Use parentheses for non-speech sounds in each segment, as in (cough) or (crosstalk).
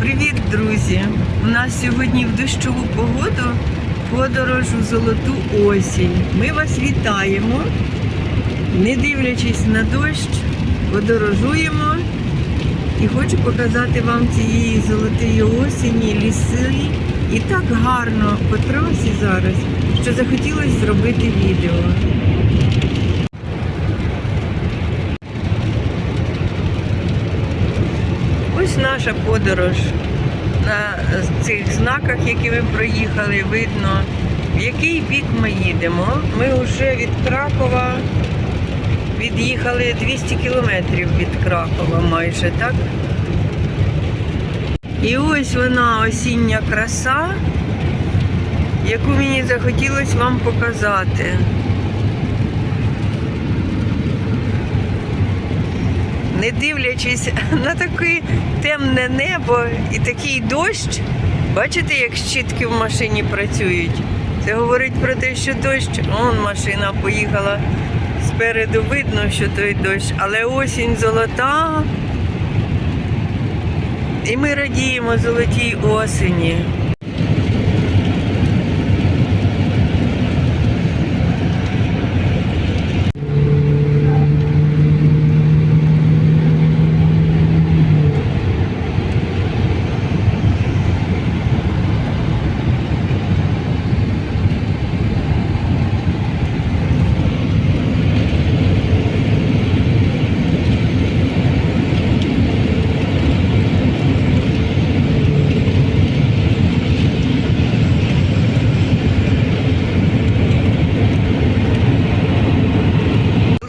Привіт, друзі! У нас сьогодні в дощову погоду подорож у золоту осінь. Ми вас вітаємо. Не дивлячись на дощ, подорожуємо. І хочу показати вам цієї золотої осені ліси. І так гарно по трасі зараз, що захотілося зробити відео. Ось наша подорож. На цих знаках, які ми проїхали, видно, в який бік ми їдемо. Ми вже від Кракова від'їхали 200 кілометрів від Кракова майже, так? І ось вона осіння краса, яку мені захотілося вам показати. Не дивлячись (laughs) на таке темне небо і такий дощ, бачите, як щітки в машині працюють. Це говорить про те, що дощ, он машина поїхала спереду, видно, що той дощ, але осінь золота. І ми радіємо золотій осені.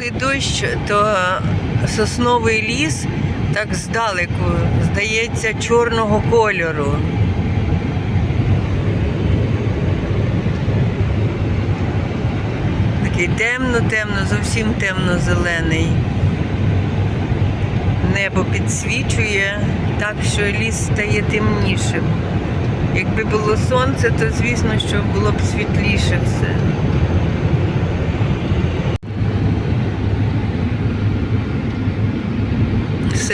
Коли дощ, то сосновий ліс так здалеку здається чорного кольору. Такий темно-темно, зовсім темно-зелений. Небо підсвічує так, що ліс стає темнішим. Якби було сонце, то звісно, що було б світліше все.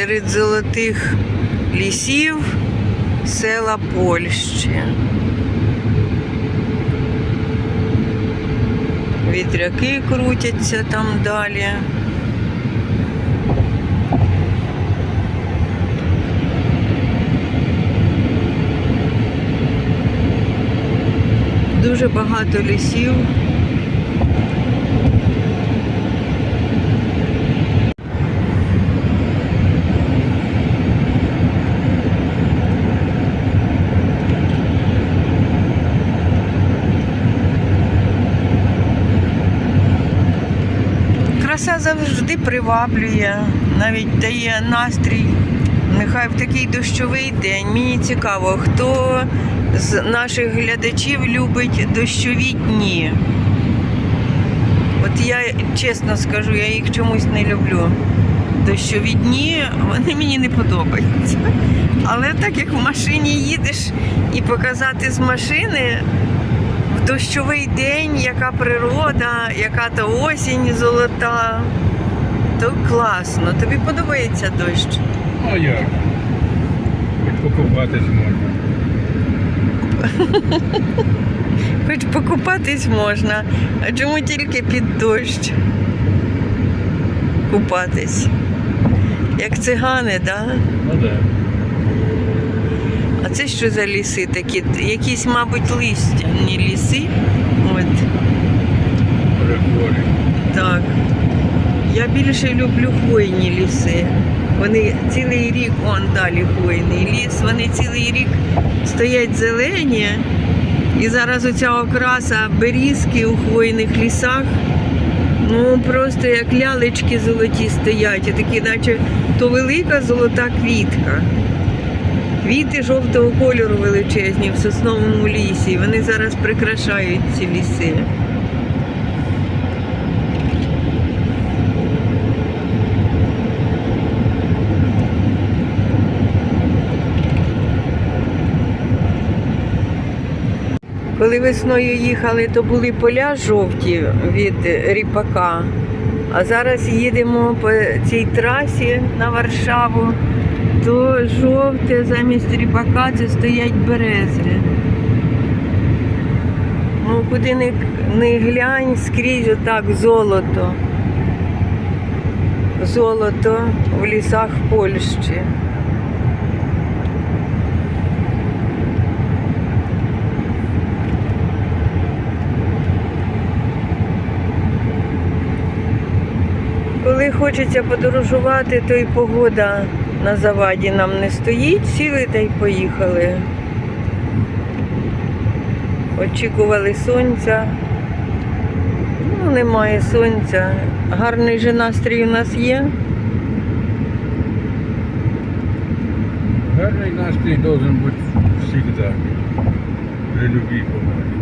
Серед золотих лісів села Польщі. Вітряки крутяться там далі. Дуже багато лісів. Краса завжди приваблює, навіть дає настрій. Нехай в такий дощовий день. Мені цікаво, хто з наших глядачів любить дощові дні. От я чесно скажу, я їх чомусь не люблю. Дощові дні, вони мені не подобаються. Але так як в машині їдеш і показати з машини, дощовий день, яка природа, яка то осінь золота. То класно. Тобі подобається дощ? А як? Хоч покупатись можна. (laughs) Хоч покупатись можна, а чому тільки під дощ купатись? Як цигани, да? Ну да. А це що за ліси такі? Якісь, мабуть, листяні ліси. От. Так. Я більше люблю хвойні ліси. Вони цілий рік, он далі хвойний ліс, вони цілий рік стоять зелені. І зараз оця окраса берізки у хвойних лісах. Ну просто як лялечки золоті стоять, і такі, наче то велика золота квітка. Квіти жовтого кольору величезні в сосновому лісі. Вони зараз прикрашають ці ліси. Коли весною їхали, то були поля жовті від ріпака. А зараз їдемо по цій трасі на Варшаву. То жовте замість ріпака це стоять берези. Ну, куди не, не глянь, скрізь отак золото. Золото в лісах Польщі. Коли хочеться подорожувати, то й погода на заваді нам не стоїть, сіли та й поїхали. Очікували сонця. Ну, немає сонця. Гарний же настрій у нас є. Гарний настрій должен бути завжди. При любій погоді.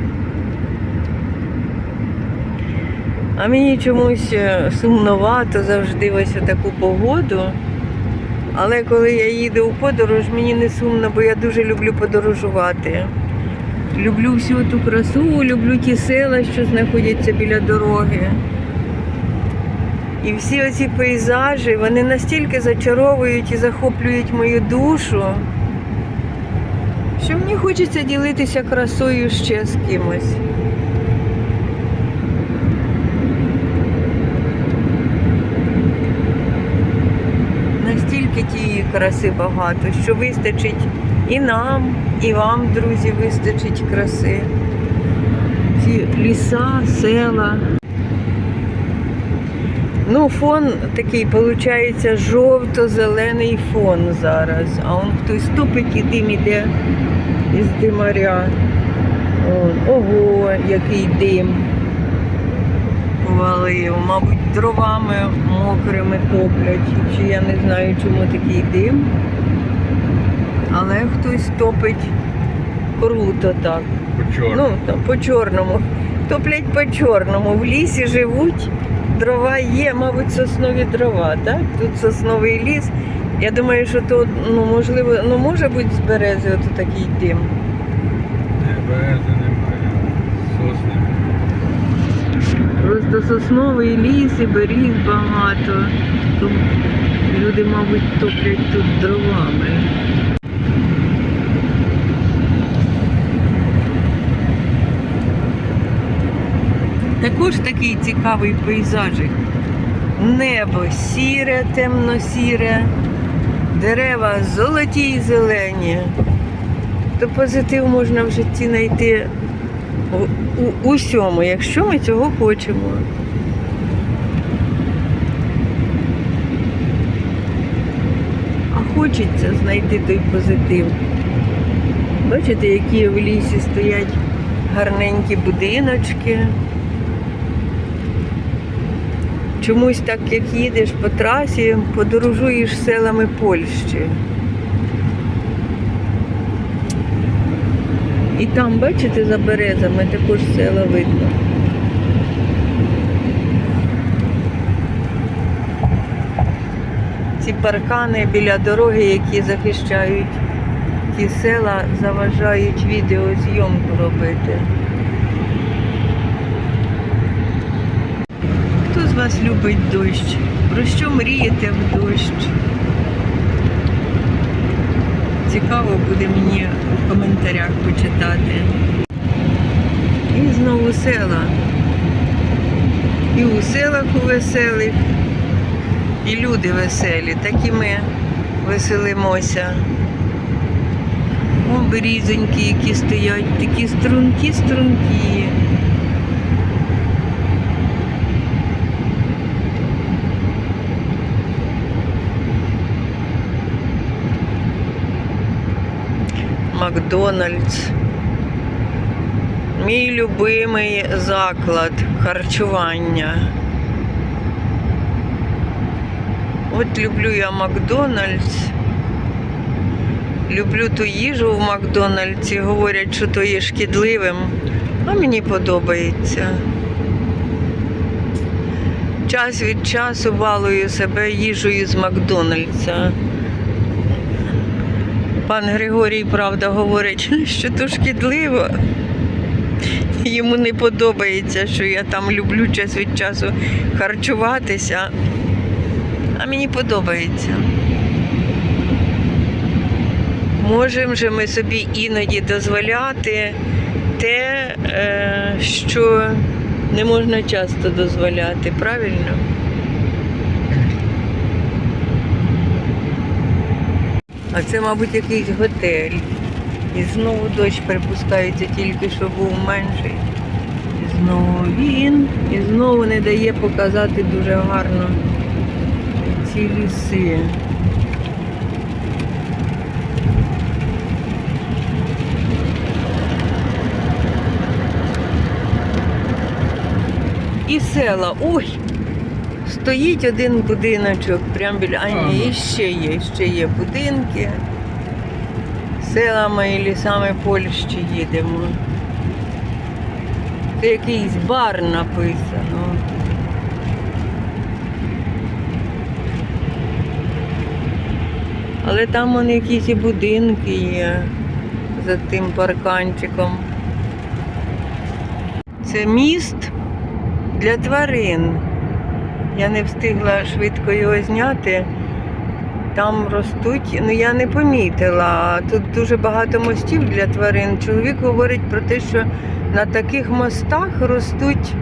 А мені чомусь е, сумновато завжди ось таку погоду. Але коли я їду у подорож, мені не сумно, бо я дуже люблю подорожувати. Люблю всю ту красу, люблю ті села, що знаходяться біля дороги. І всі оці пейзажі, вони настільки зачаровують і захоплюють мою душу, що мені хочеться ділитися красою ще з кимось. Настільки тієї краси багато, що вистачить і нам, і вам, друзі, вистачить краси. Ці ліса, села. Ну, фон такий, виходить, жовто-зелений фон зараз. А он хтось топить і дим іде із димаря. Ого, який дим повалив. Мабуть, дровами мокрими топлять. Чи я не знаю, чому такий дим. Але хтось топить круто так. По чорному. Ну, там, по чорному. Топлять по чорному. В лісі живуть, дрова є, мабуть, соснові дрова, так? Тут сосновий ліс. Я думаю, що то, ну, можливо, ну може бути з берези ото такий дим. Не, берези немає. Сосни. Просто сосновий ліс і беріз багато. То люди, мабуть, топлять тут дровами. Також такий цікавий пейзажик. Небо сіре, темно-сіре, дерева золоті й зелені. То позитив можна в житті знайти у, усьому, якщо ми цього хочемо. А хочеться знайти той позитив. Бачите, які в лісі стоять гарненькі будиночки. Чомусь так, як їдеш по трасі, подорожуєш селами Польщі. Там, бачите, за березами також села видно. Ці паркани біля дороги, які захищають ті села, заважають відеозйомку робити. Хто з вас любить дощ? Про що мрієте в дощ? Цікаво буде мені у коментарях почитати. І знову села. І у селах у веселих, і люди веселі, так і ми веселимося. О, берізоньки, які стоять, такі струнки, Макдональдс. Мій любимий заклад харчування. От люблю я Макдональдс. Люблю ту їжу в Макдональдсі. Говорять, що то є шкідливим, а мені подобається. Час від часу балую себе їжею з Макдональдса. Пан Григорій, правда, говорить, (laughs) що то шкідливо. Йому не подобається, що я там люблю час від часу харчуватися. А мені подобається. можемо же ми собі іноді дозволяти те, е, що не можна часто дозволяти, правильно? А це, мабуть, якийсь готель. І знову дощ припускається, тільки що був менший. І знову він. І знову не дає показати дуже гарно ці ліси. І села. Ой! Стоїть один будиночок, прямо біля. А ні, і ще є, ще є будинки. Селами і лісами Польщі їдемо. Це якийсь бар написано. Але там вони якісь і будинки є за тим парканчиком. Це міст для тварин. Я не встигла швидко його зняти. Там ростуть, ну я не помітила. Тут дуже багато мостів для тварин. Чоловік говорить про те, що на таких мостах ростуть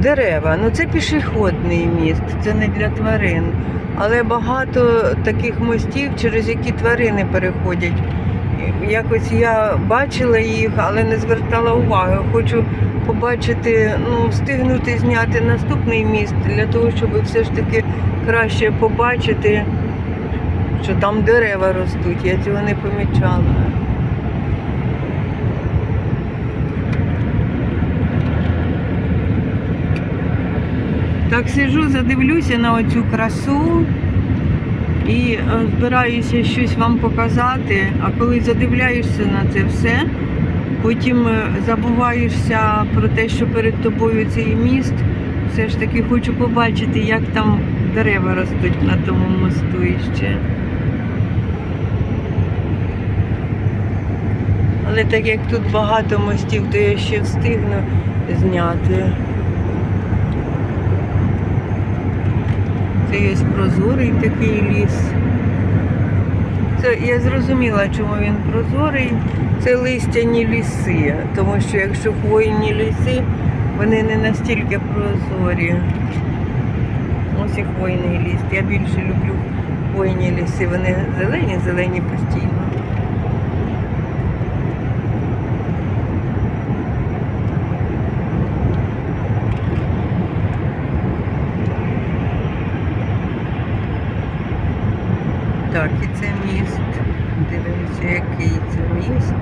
дерева. Ну це пішохідний міст, це не для тварин. Але багато таких мостів, через які тварини переходять. Якось я бачила їх, але не звертала уваги. Хочу побачити, ну, встигнути зняти наступний міст для того, щоб все ж таки краще побачити, що там дерева ростуть. Я цього не помічала. Так сижу, задивлюся на оцю красу і е, збираюся щось вам показати. А коли задивляєшся на це все, потім е, забуваєшся про те, що перед тобою цей міст. Все ж таки хочу побачити, як там дерева ростуть на тому мосту іще. Але так як тут багато мостів, то я ще встигну зняти. Це є прозорий такий ліс. Це я зрозуміла, чому він прозорий. Це листяні ліси, тому що якщо хвойні ліси, вони не настільки прозорі. Ось і хвойний ліс. Я більше люблю хвойні ліси. Вони зелені, зелені постійно. Так, і це міст. Дивимося, який це міст.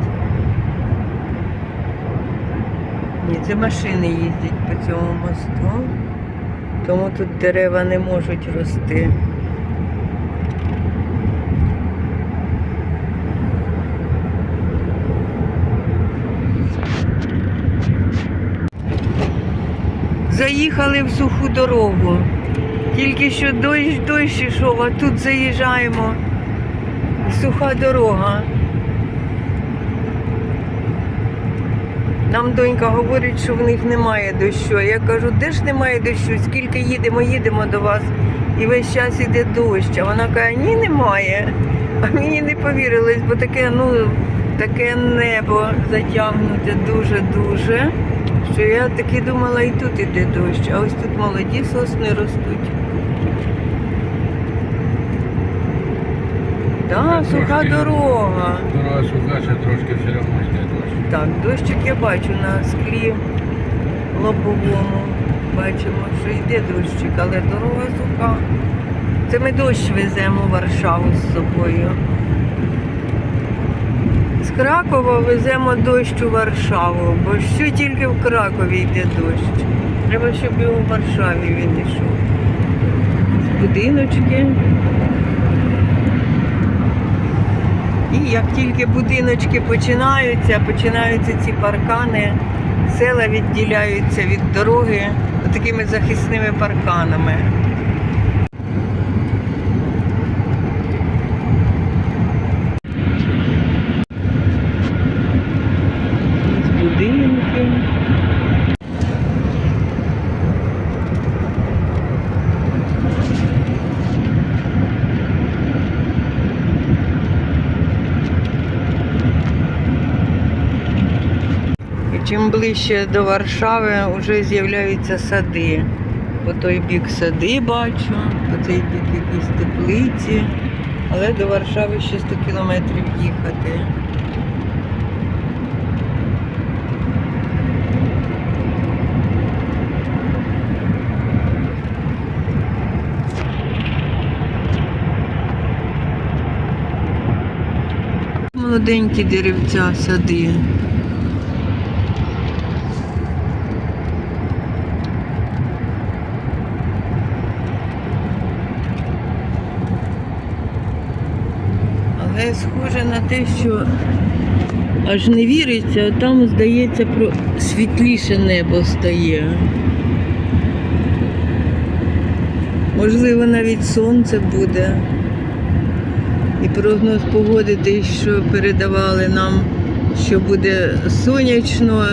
Ні, це машини їздять по цьому мосту, тому тут дерева не можуть рости. Заїхали в суху дорогу. Тільки що дощ, дощ ішов, а тут заїжджаємо. Суха дорога. Нам донька говорить, що в них немає дощу. Я кажу, де ж немає дощу? Скільки їдемо, їдемо до вас, і весь час іде дощ. А вона каже, ні, немає. А мені не повірилось, бо таке, ну, таке небо затягнуте дуже-дуже. Що я таки думала, і тут іде дощ, а ось тут молоді сосни ростуть. Так, суха Трошки. дорога. Дорога суха, ще трошки все одно йде. Так, дощик я бачу на склі лобовому. Бачимо, що йде дощик, але дорога суха. Це ми дощ веземо Варшаву з собою. З Кракова веземо дощ у Варшаву, бо що тільки в Кракові йде дощ. Треба, щоб і у Варшаві він йшов. Будиночки. І як тільки будиночки починаються, починаються ці паркани, села відділяються від дороги такими захисними парканами. Ось будинки. Чим ближче до Варшави, вже з'являються сади. По той бік сади бачу, по цей бік якісь теплиці. Але до Варшави ще 100 кілометрів їхати. Молоденькі деревця, сади. Але схоже на те, що аж не віриться, а там, здається, про світліше небо стає. Можливо, навіть сонце буде. І прогноз погоди, те, що передавали нам, що буде сонячно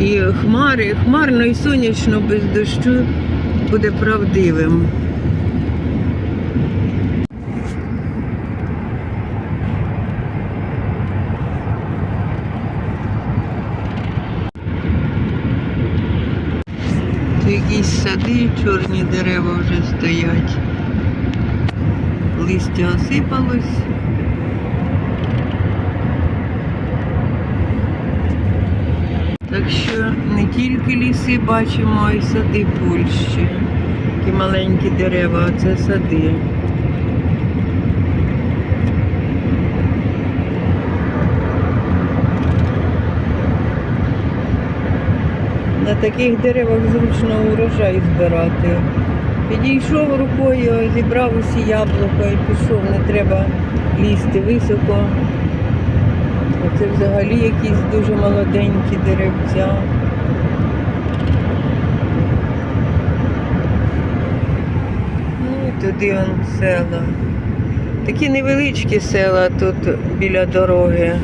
і хмари, хмарно і сонячно без дощу буде правдивим. Тут якісь сади, чорні дерева вже стоять. Листя осипалось. Так що не тільки ліси бачимо, а й сади Польщі. Такі маленькі дерева, а це сади. На таких деревах зручно урожай збирати. Підійшов рукою, зібрав усі яблука і пішов, не треба лізти високо. Оце взагалі якісь дуже молоденькі деревця. Ну і туди он села. Такі невеличкі села тут біля дороги.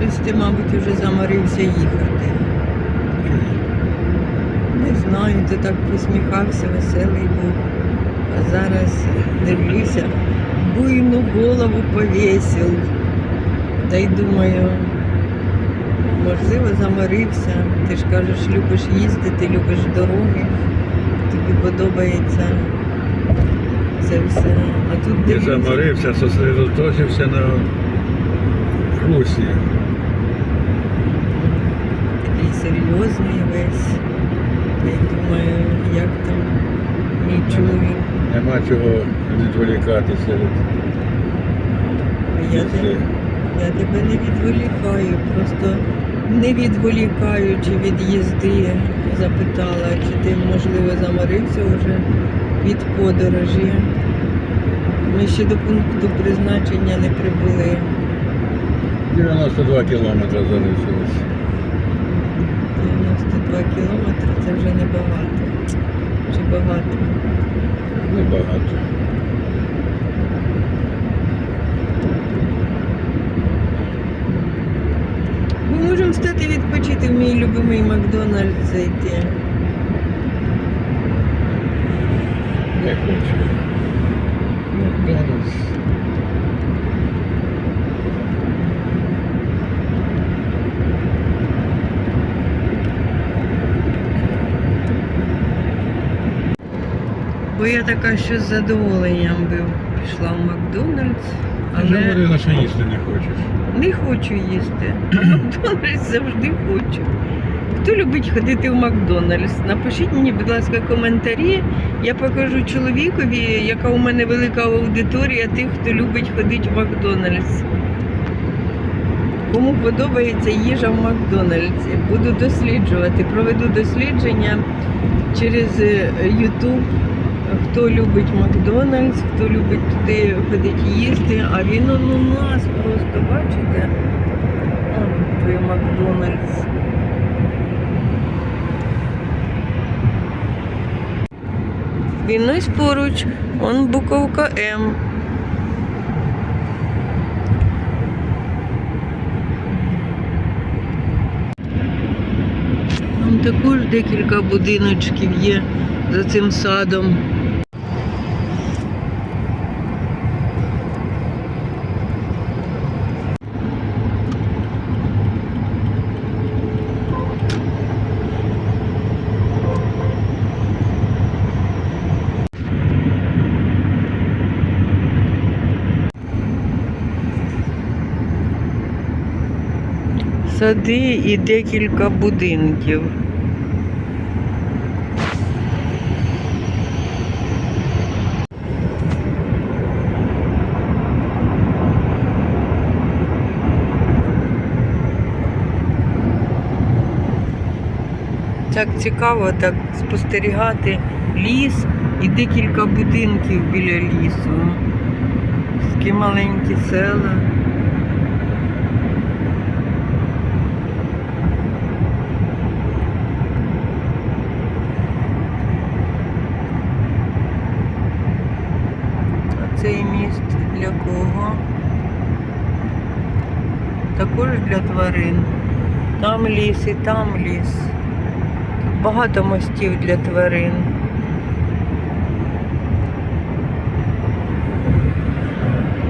Щось ти, мабуть, вже заморився їхати. Не ти так посміхався, веселий був. А зараз дивлюся, буйну голову повісив. Та й думаю, можливо, заморився. Ти ж кажеш, любиш їздити, любиш дороги, тобі подобається це все. А тут Не дивлюся, заморився, сосредоточився на курсі. такий серйозний весь. Я думаю, як там мій чоловік. Нема чого відволікатися від Я, їзди. те- я тебе не відволікаю, просто не відволікаючи від їзди, запитала, чи ти, можливо, заморився вже від подорожі. Ми ще до пункту призначення не прибули. 92 кілометри залишилось. 92 кілометри це вже небагато. Чи багато? Небагато. Ми можемо встати відпочити в мій любимий Макдональдс зайти. Не хочу. Макдональдс. Бо я така, що з задоволенням би пішла в Макдональдс, Ти ж але говорила, що їсти не хочеш. не хочу їсти. А Макдональдс завжди хочу. Хто любить ходити в Макдональдс? Напишіть мені, будь ласка, коментарі. Я покажу чоловікові, яка у мене велика аудиторія тих, хто любить ходити в Макдональдс. Кому подобається їжа в Макдональдсі. Буду досліджувати, проведу дослідження через е, YouTube. Хто любить Макдональдс, хто любить туди ходити їсти, а він он у нас просто, бачите? О, той Макдональдс. Він ось поруч, он буковка М. Там також декілька будиночків є за цим садом. Сади і декілька будинків. Так цікаво так спостерігати ліс і декілька будинків біля лісу. Такі маленькі села. Цей міст для кого? Також для тварин. Там ліс і там ліс. Багато мостів для тварин.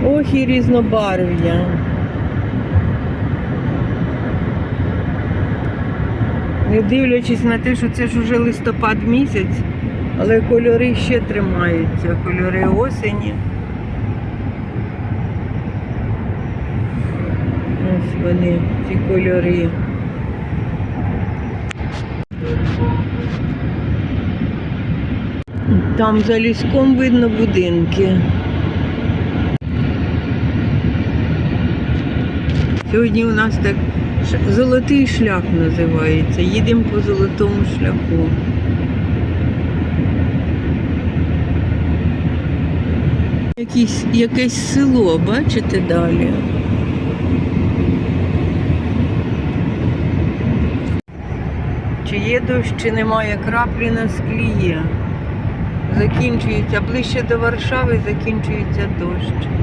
Ох і різнобарв'я. Не дивлячись на те, що це ж уже листопад місяць, але кольори ще тримаються, кольори осені. Ось вони, ці кольори. Там за ліском видно будинки. Сьогодні у нас так золотий шлях називається. Їдемо по золотому шляху. Якісь, якесь село, бачите далі? Чи є дощ, немає краплі на склі. Закінчується ближче до Варшави, закінчується дощ.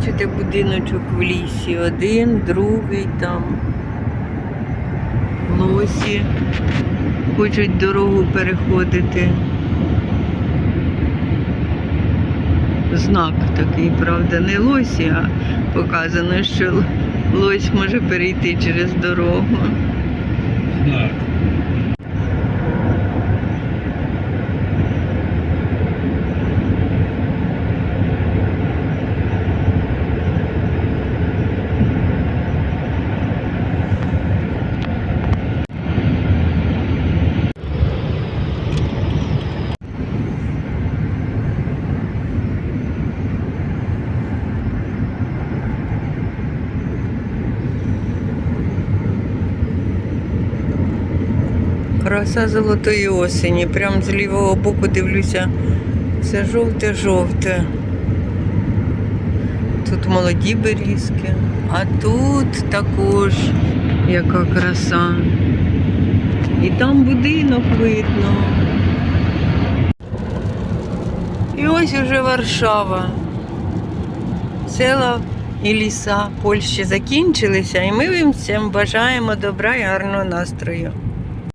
Бачите будиночок в лісі. Один, другий там. Лосі. Хочуть дорогу переходити. Знак такий, правда, не лосі, а показано, що лось може перейти через дорогу. Знак. Краса золотої осені. Прям з лівого боку дивлюся. Все жовте-жовте. Тут молоді берізки, а тут також яка краса. І там будинок видно. І ось уже Варшава. Села і ліса Польщі закінчилися, і ми їм всім бажаємо добра і гарного настрою.